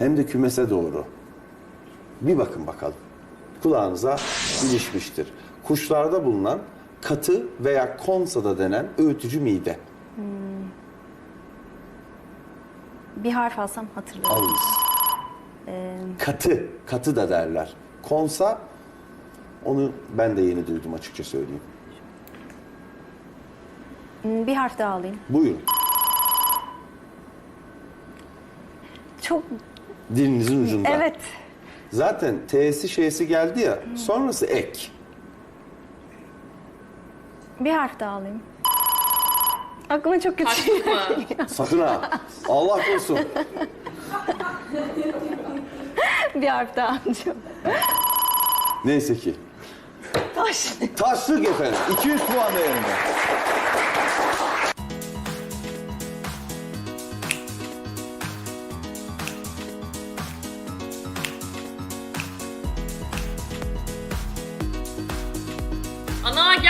hem de kümese doğru. Bir bakın bakalım. Kulağınıza ilişmiştir. Kuşlarda bulunan katı veya konsa da denen öğütücü mide. Bir harf alsam hatırlarım. Alınız. Katı, katı da derler. Konsa, onu ben de yeni duydum açıkça söyleyeyim. Hmm, Bir harf daha alayım. Buyurun. Çok Dilinizin ucunda. evet. Zaten T'si şeysi geldi ya, sonrası ek. Bir harf daha alayım. Aklıma çok kötü şey. Mı? Sakın ha. Allah korusun. bir harf daha alacağım. Neyse ki. Taş. Taşlık efendim. 200 puan değerinde.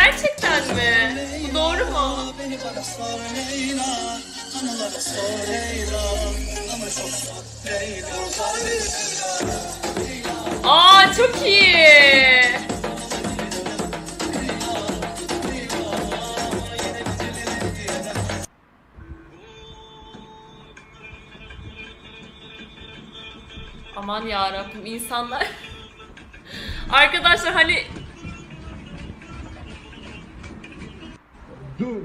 Gerçekten mi? Bu doğru mu? Aa çok iyi. Aman ya Rabbim insanlar. Arkadaşlar hani Dur.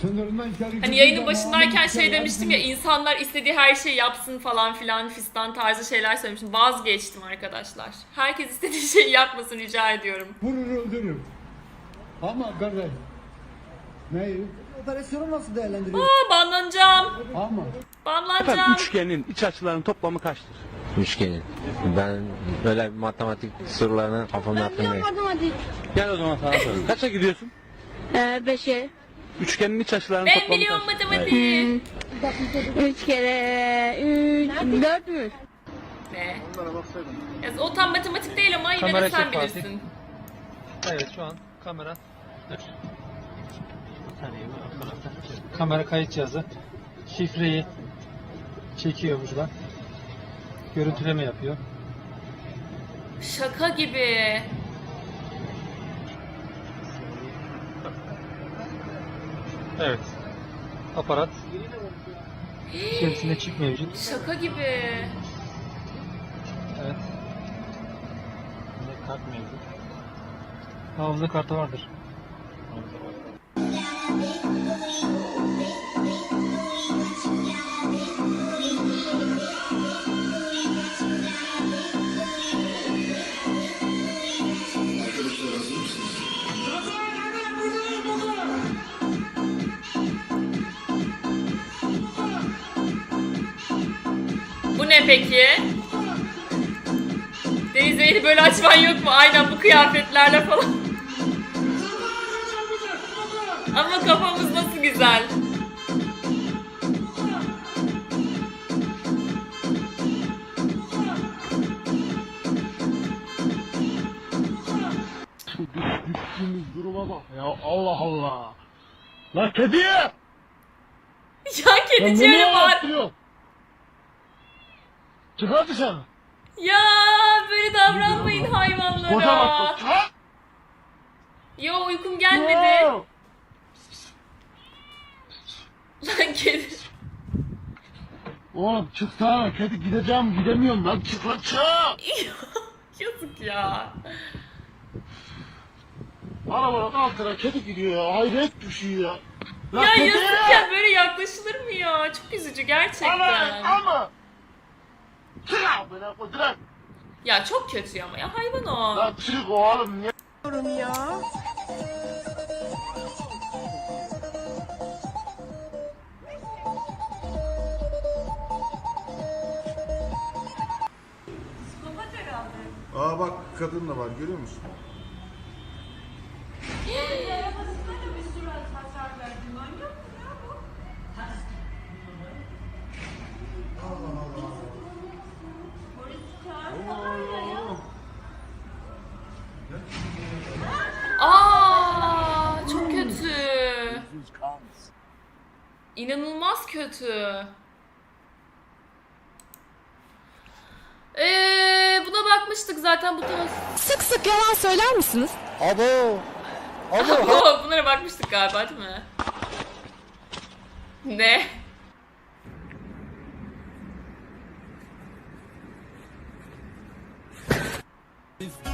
Sınırından kar Hani yayının başındayken şey demiştim ya insanlar istediği her şeyi yapsın falan filan fistan tarzı şeyler söylemiştim. Vazgeçtim arkadaşlar. Herkes istediği şeyi yapmasın rica ediyorum. Vurur öldürür. Ama kardeş. Ne? Operasyonu nasıl değerlendiriyorsun? Aa banlanacağım. Ama. Banlanacağım. Üçgenin iç açılarının toplamı kaçtır? Üçgenin. Ben böyle matematik sorularını kafamda hatırlamıyorum. Matematik. Gel o zaman sana sorayım. Kaça gidiyorsun? Ee, beşe. Üçgenin iç açılarının Ben toplamı biliyorum kaçtır? matematiği. Üç kere üç, dört mü? Ne? Ya, o tam matematik değil ama yine de sen çek Fatih. bilirsin. Evet şu an kamera. Dur. Kamera kayıt cihazı. Şifreyi çekiyor buradan. Görüntüleme yapıyor. Şaka gibi. Evet. Aparat. İçerisinde çip mevcut. Şaka gibi. Evet. Bunda kart mevcut. Hafıza kartı vardır. Bu ne peki? Deniz Zehri böyle açman yok mu? Aynen bu kıyafetlerle falan. Ama kafamız nasıl güzel. Duruma bak ya Allah Allah. La kedi! Ya kediciğeri var. Çıkar dışarı. Ya böyle davranmayın hayvanlara. Yo uykum gelmedi. Lan kedi. Oğlum çıksana kedi gideceğim gidemiyorum lan çık lan çık. Yazık ya. Arabanın altına kedi gidiyor ya hayret düşüyor ya. Lan Ya yazık ya böyle yaklaşılır mı ya? Çok üzücü Ama gerçekten. ama. Çık Ya çok kötü ama ya hayvan o. Lan çık oğlum niye? Aa bak kadın da var görüyor musun? İnanılmaz kötü. Ee, buna bakmıştık zaten bu tarz. Sık sık yalan söyler misiniz? Abo. Abo. Abo. Bunlara bakmıştık galiba değil mi? Ne?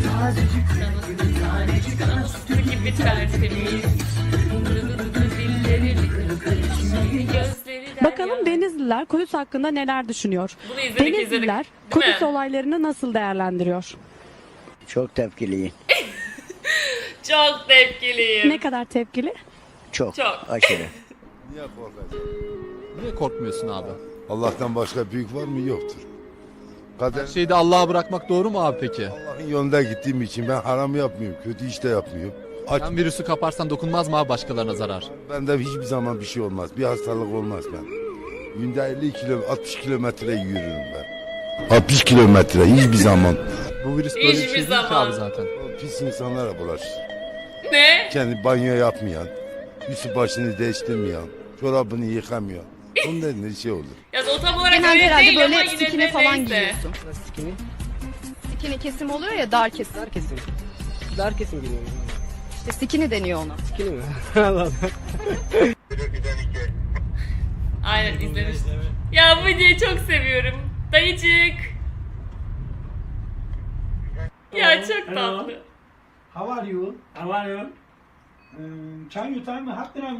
gibi tertemiz. Bakalım Denizliler Kudüs hakkında neler düşünüyor? Bunu izledik izledik. Denizliler Değil Kudüs mi? olaylarını nasıl değerlendiriyor? Çok tepkiliyim. Çok tepkiliyim. Ne kadar tepkili? Çok. Çok. Aşırı. Niye korkacaksın? Niye korkmuyorsun abi? Allah'tan başka büyük var mı? Yoktur. Kader Şeyde Allah'a bırakmak doğru mu abi peki? Allah'ın yolunda gittiğim için ben haram yapmıyorum. Kötü işte yapmıyorum. Aç. Sen virüsü kaparsan dokunmaz mı abi başkalarına zarar? Bende hiçbir zaman bir şey olmaz. Bir hastalık olmaz ben. Günde 50 kilo, 60 kilometre yürürüm ben. 60 kilometre hiçbir zaman. Bu virüs böyle bir Hiçbir şey değil ki zaman. abi zaten. O pis insanlara bulaşır. Ne? Kendi banyo yapmayan, üstü başını değiştirmeyen, çorabını yıkamayan. Onun ne şey olur. Ya o tam olarak Genelde öyle herhalde değil böyle ama yine skinny de falan neyse. giyiyorsun. Skinny kesim oluyor ya dar kesim. Dar kesim. Dar kesim giyiyorum. İşte skinny deniyor ona. Skinny mi? Allah Aynen izlemiştim. Ya bu videoyu çok seviyorum. Dayıcık. Ya çok tatlı. How are you? How are you? can you tell me how can I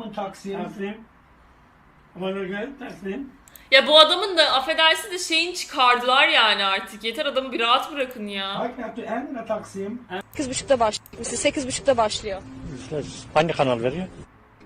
Taksim? Taksim. Taksim. Ya bu adamın da affedersin de şeyini çıkardılar yani artık. Yeter adamı bir rahat bırakın ya. I have to end in Taksim. 8.30'da başlıyor. Mesela 8.30'da başlıyor. Hangi kanal veriyor?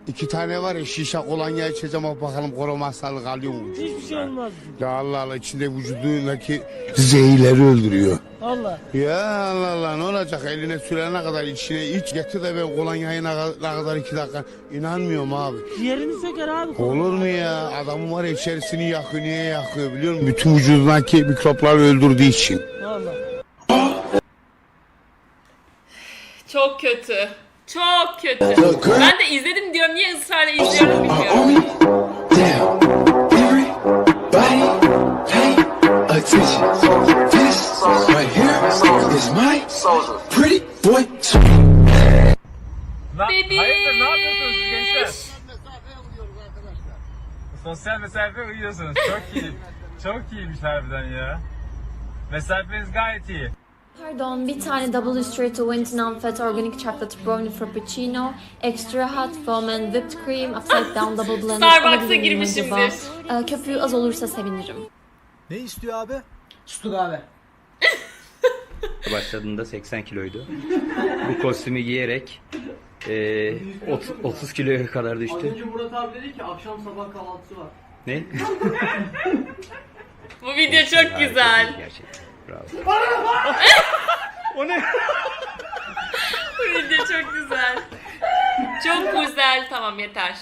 İki tane var ya şişe kolonya içeceğim ama bakalım korona hastalık alıyor mu? Hiçbir şey olmaz. Ya Allah Allah içinde vücudundaki zehirleri öldürüyor. Allah. Ya Allah Allah ne olacak eline sürene kadar içine iç getir de ben kolonyayı ne kadar, ne kadar iki dakika inanmıyorum abi. Yerini söker abi. Olur mu ya adamın var ya içerisini yakıyor niye yakıyor biliyor musun? Bütün vücudundaki mikropları öldürdüğü için. Allah. Çok kötü. Çok kötü. Ben de izledim diyorum. Niye ısrarla izliyorum bilmiyorum. Bebiş. Hayırdır ne yapıyorsunuz gençler? Sosyal mesafe uyuyorsunuz. Çok iyi. Çok iyiymiş harbiden ya. Mesafeniz gayet iyi. Pardon, bir tane double straight to wint non-fat organic chocolate brownie frappuccino, extra hot foam and whipped cream, upside down double blended. Starbucks'a girmişimdir. Ee, köpüğü az olursa sevinirim. Ne istiyor abi? Sütü kahve. Başladığında 80 kiloydu. Bu kostümü giyerek eee 30, 30 kiloya kadar düştü. Murat abi dedi ki akşam sabah kahvaltısı var. Ne? Bu video çok güzel. Gerçekten. Bravo. Bu video çok güzel. Çok güzel. Tamam yeter.